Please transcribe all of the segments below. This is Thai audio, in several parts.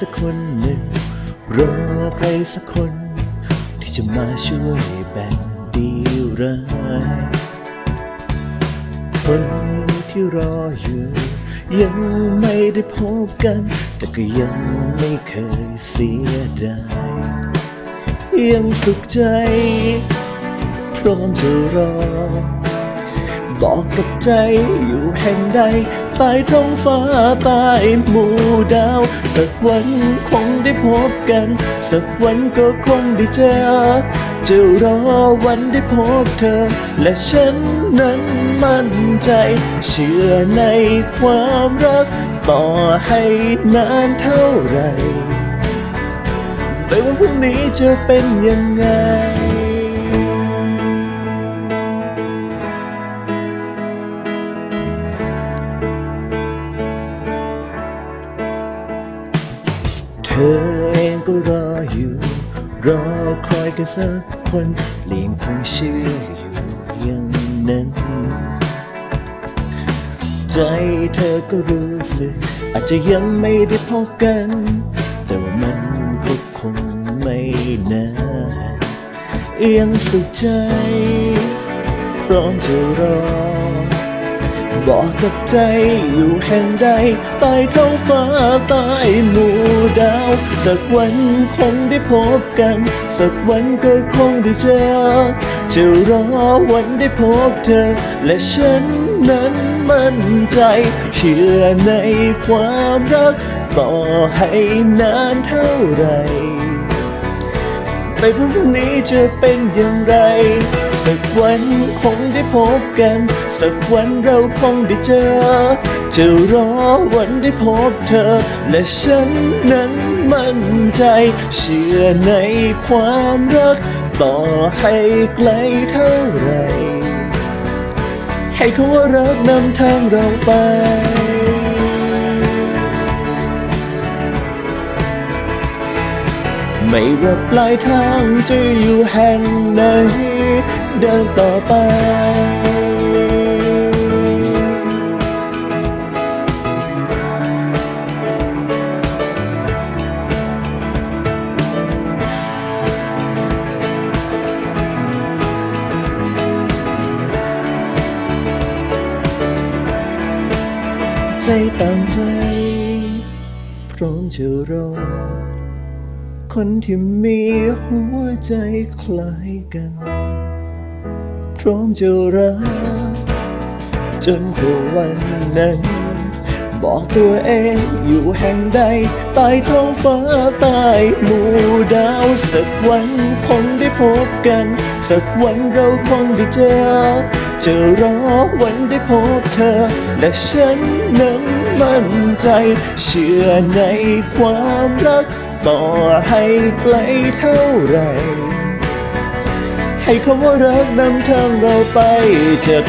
สักคนหนึ่ง รอใครสักคน ที่จะมาช่วยแบ่งดีร้ายคนที่รออยู่ ยังไม่ได้พบกัน แต่ก็ยังไม่เคยเสียดายยังสุขใจ พร้อมจะรอ บอกกับใจอยู่แห่งใดใต้ท้องฟ้าใต้หมู่ ดาว สักวันคงได้พบกัน สักวันก็คงได้เจอ จะรอวันได้พบเธอ และฉันนั้นมั่นใจ เชื่อในความรัก ต่อให้นานเท่าไหรไม่ว่าพรุ่งนี้จะเป็นยังไง อยู่ รอคอยกันสักคนเลียงคงเชื่ออยู่อย่างนั้น ใจเธอก็รู้สึก อาจจะยังไม่ได้พบกัน แต่ว่ามันก็คงไม่นานยังสุขใจ พร้อมจะรอ บอกกับใจอยู่แห่งใดใต้ท้องฟ้าใต้หมู่ดาว สักวันคงได้พบกัน สักวันก็คงได้เจอ จะรอวันได้พบเธอ และฉันนั้นมั่นใจ เชื่อในความรัก ต่อให้นานเท่าไหร่ ไม่พรุ่งนี้จะเป็นอย่างไร สักวันคงได้พบกัน สักวันเราคงได้เจอ จะรอวันได้พบเธอ และฉันนั้นมั่นใจ เชื่อในความรัก ต่อให้ไกลเท่าไรให้คำว่ารักนำทางเราไป ไม่ว่าปลายทางจะอยู่แห่งไหนเดินต่อไปใจต่างใจ พร้อมจะรอ คนที่มีหัวใจคล้ายกัน พร้อมจะรัก จนกว่าวันนั้น บอกตัวเองอยู่แห่งใดใต้ท้องฟ้าใต้หมู่ดาว สักวันคงได้พบกัน สักวันเราคงได้เจอ จะรอวันได้พบเธอ และฉันนั้นมั่นใจ เชื่อในความรัก ต่อให้ไกลเท่าไร ให้คำว่ารักนำทางเราไปจาก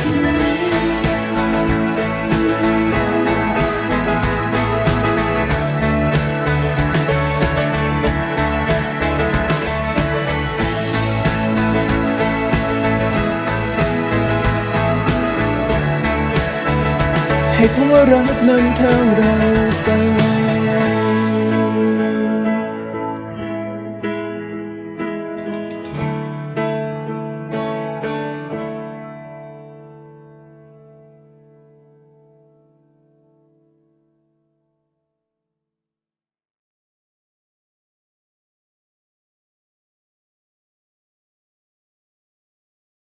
ให้คำว่ารักนำทางเราไป